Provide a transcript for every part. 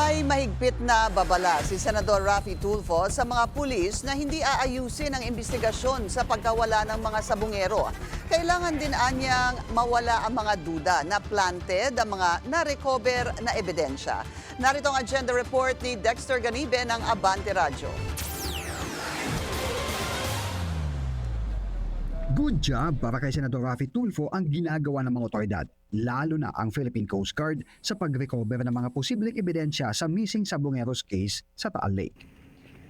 May mahigpit na babala si Senador Raffy Tulfo sa mga pulis na hindi aayusin ang investigasyon sa pagkawala ng mga sabungero. Kailangan din anyang mawala ang mga duda na planted ang mga na-recover na ebidensya. Narito ang agenda report ni Dexter Ganibe ng Abante Radyo. Good job para kay Senador Raffy Tulfo ang ginagawa ng mga otoridad, lalo na ang Philippine Coast Guard sa pag-recover ng mga posibleng ebidensya sa missing sabongeros case sa Taal Lake.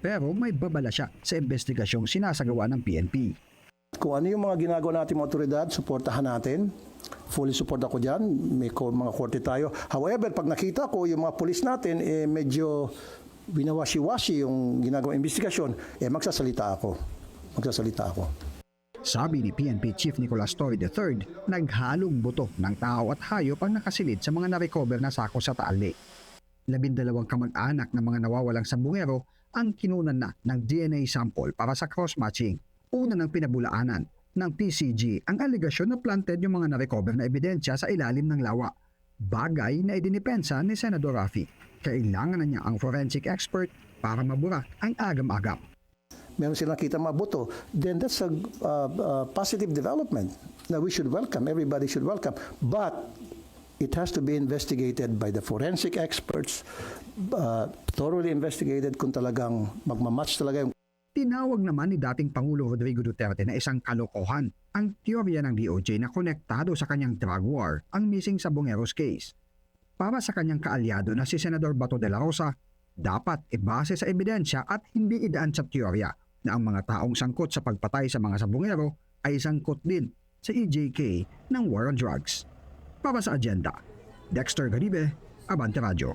Pero may babala siya sa investigasyong sinasagawa ng PNP. Kung ano yung mga ginagawa natin mga otoridad, suportahan natin. Fully support ako dyan. May mga korte tayo. However, pag nakita ko yung mga pulis natin, eh, medyo binawashi-washi yung ginagawa investigasyon, eh, magsasalita ako. Magsasalita ako. Sabi ni PNP Chief Nicolas Torre III, naghalong buto ng tao at hayop ang nakasilid sa mga na-recover na sako sa Taal Lake. Labindalawang kamag-anak ng mga nawawalang sambungero ang kinunan na ng DNA sample para sa cross-matching. Una ng pinabulaanan ng TCG ang aligasyon na planted yung mga na-recover na ebidensya sa ilalim ng lawa. Bagay na idinipensa ni Senador Rafi. Kailangan na niya ang forensic expert para mabura ang agam-agam. Meron silang kita mga buto, then that's a uh, uh, positive development na we should welcome. Everybody should welcome. But it has to be investigated by the forensic experts, uh, thoroughly investigated kung talagang magmamatch talaga yung Tinawag naman ni dating Pangulo Rodrigo Duterte na isang kalokohan ang teorya ng DOJ na konektado sa kanyang drug war ang missing sa Bongeros case. Para sa kanyang kaalyado na si Senador Bato de la Rosa, dapat ibase sa ebidensya at hindi idaan sa teorya na ang mga taong sangkot sa pagpatay sa mga sabongero ay sangkot din sa EJK ng war on drugs. Para sa agenda, Dexter Garibe, Abante Radio.